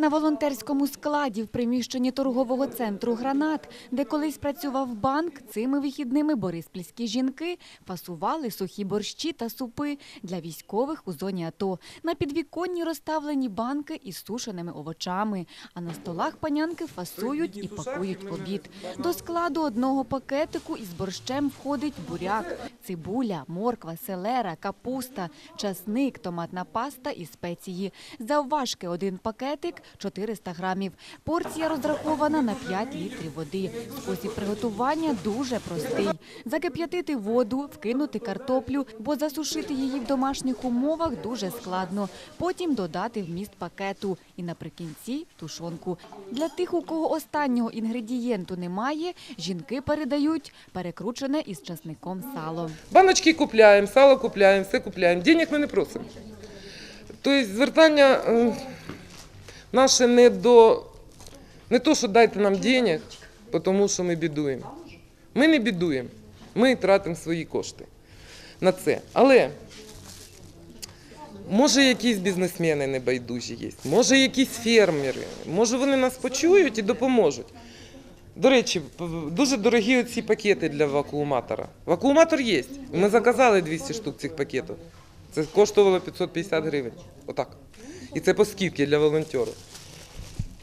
На волонтерському складі в приміщенні торгового центру «Гранат», де колись працював банк, цими вихідними бориспільські жінки фасували сухі борщі та супи для військових у зоні АТО. На підвіконні розставлені банки із сушеними овочами, а на столах панянки фасують і пакують обід. До складу одного пакетику із борщем входить буряк, цибуля, морква, селера, капуста, часник, томатна паста і спеції. Завважки один пакетик – 400 грамів. Порція розрахована на 5 літрів води. Спосіб приготування дуже простий. Закип'ятити воду, вкинути картоплю, бо засушити її в домашніх умовах дуже складно. Потім додати вміст пакету і наприкінці тушонку. Для тих, у кого останнього інгредієнту немає, жінки передають перекручене із часником сало. Баночки купляємо, сало купляємо, все купляємо. Денег ми не просимо. Тобто звертання е, наше не до не то, що дайте нам денег, тому що ми бідуємо. Ми не бідуємо, ми тратимо свої кошти на це. Але може якісь бізнесмени небайдужі є, може якісь фермери, може вони нас почують і допоможуть. До речі, дуже дорогі ці пакети для вакууматора. Вакууматор є. Ми заказали 200 штук цих пакетів. Це коштувало 550 гривень. Отак. І це по скидці для волонтерів.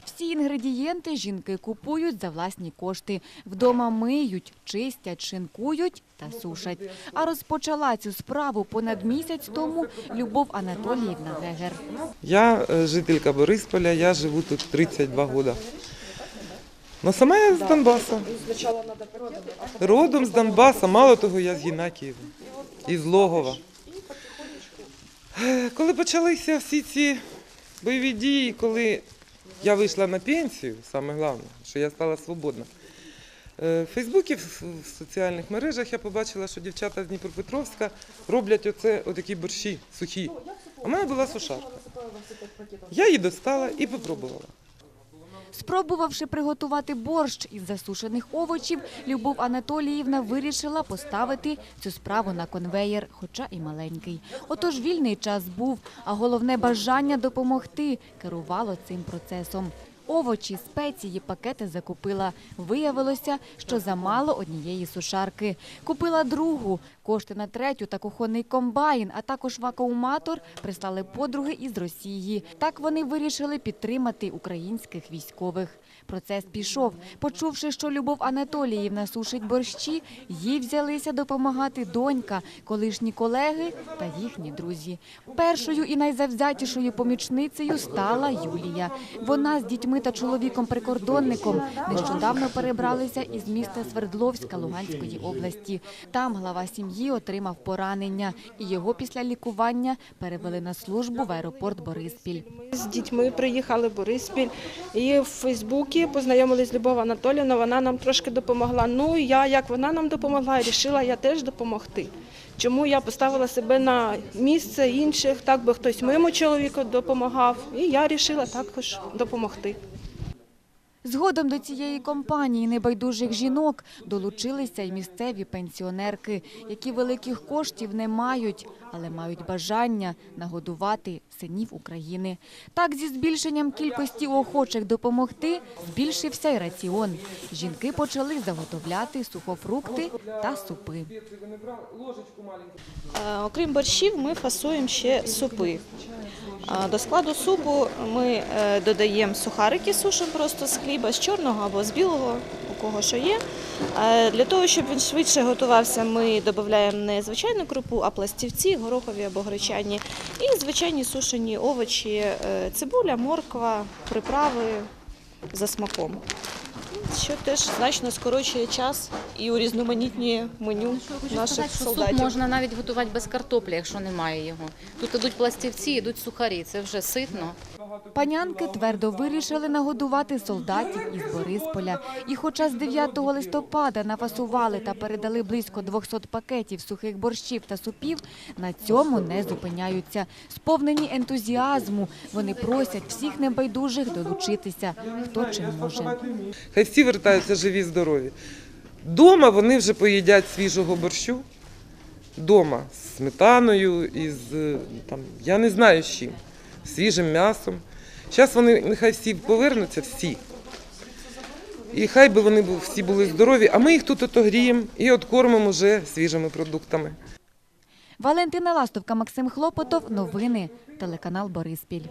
Всі інгредієнти жінки купують за власні кошти. Вдома миють, чистять, шинкують та сушать. А розпочала цю справу понад місяць тому Любов Анатоліївна Гегер. Я е, жителька Борисполя, я живу тут 32 роки. Ну, сама я з Донбаса. Родом з Донбаса, мало того, я з Гінакієва, із Логова. Е, Коли почалися всі ці бойові дії, коли я вийшла на пенсію, саме головне, що я стала свободна. е, В Фейсбуці, в в соціальних мережах я побачила, що дівчата з Дніпропетровська роблять оце, отакі борщі сухі. А в мене була сушарка. Я її достала і попробувала. Спробувавши приготувати борщ із засушених овочів, Любов Анатоліївна вирішила поставити цю справу на конвеєр, хоча і маленький. Отож вільний час був, а головне бажання допомогти керувало цим процесом. Овочі, спеції, пакети закупила. Виявилося, що замало однієї сушарки. Купила другу. Кошти на третю та кухонний комбайн, а також вакууматор прислали подруги із Росії. Так вони вирішили підтримати українських військових. Процес пішов. Почувши, що Любов Анатоліївна сушить борщі, їй взялися допомагати донька, колишні колеги та їхні друзі. Першою і найзавзятішою помічницею стала Юлія. Вона з дітьми та чоловіком-прикордонником нещодавно перебралися із міста Свердловська Луганської області. Там глава сім'ї отримав поранення, і його після лікування перевели на службу в аеропорт Бориспіль. З дітьми приїхали в Бориспіль і в Фейсбуці познайомились Любов Анатоліївна, вона нам трошки допомогла. Ну, я, як вона нам допомогла, вирішила я теж допомогти. Чому я поставила себе на місце інших, так би хтось моєму чоловіку допомагав, і я вирішила також допомогти. Згодом до цієї компанії небайдужих жінок долучилися й місцеві пенсіонерки, які великих коштів не мають, але мають бажання нагодувати синів України. Так, зі збільшенням кількості охочих допомогти збільшився й раціон. Жінки почали заготовляти сухофрукти та супи. Е, Окрім борщів, ми фасуємо ще супи. До складу супу ми е, додаємо сухарики, сушимо просто з хліба, з чорного або з білого, у кого що є. Для того, щоб він швидше готувався, ми додаємо не звичайну крупу, а пластівці, горохові або гречані, і звичайні сушені овочі, е, цибуля, морква, приправи за смаком. Що теж значно скорочує час і урізноманітнює меню наших солдатів. суп можна навіть готувати без картоплі, якщо немає його. Тут ідуть пластівці, ідуть сухарі. Це вже ситно. Панянки твердо вирішили нагодувати солдатів із Борисполя. І хоча з 9 листопада нафасували та передали близько 200 пакетів сухих борщів та супів, на цьому не зупиняються. Сповнені ентузіазму, вони просять всіх небайдужих долучитися, хто чим може. Хай всі вертаються живі, здорові. Дома вони вже поїдять свіжого борщу. Дома з сметаною, із е, там, я не знаю з чим, свіжим м'ясом. Зараз вони нехай всі повернуться, всі. І хай би вони всі були здорові, а ми їх тут отогріємо і откормимо вже свіжими продуктами. Валентина Ластовка, Максим Хлопотов. Новини. Телеканал Бориспіль.